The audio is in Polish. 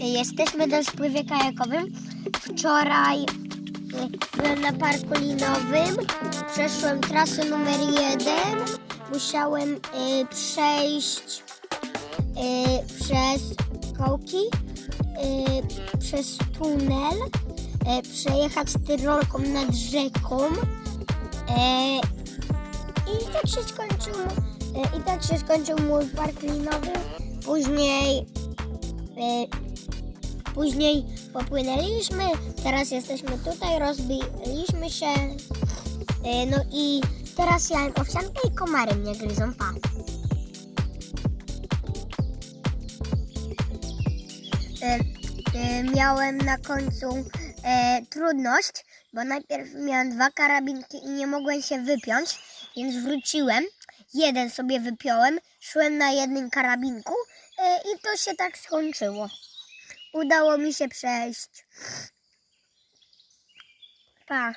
Jesteśmy na spływie kajakowym. Wczoraj byłem na parku linowym. Przeszłem trasę numer jeden. Musiałem y, przejść y, przez kołki, y, przez tunel, y, przejechać tyrolką nad rzeką. Y, I tak się skończył, y, i tak się skończył mój park linowy. Później Później popłynęliśmy, teraz jesteśmy tutaj, rozbiliśmy się. y, No i teraz jałem owsiankę i komary mnie gryzą, pa. Y, y, Miałem na końcu trudność, bo najpierw miałem dwa karabinki i nie mogłem się wypiąć, więc wróciłem. Jeden sobie wypiąłem, szłem na jednym karabinku e, i to się tak skończyło. Udało mi się przejść. Pa.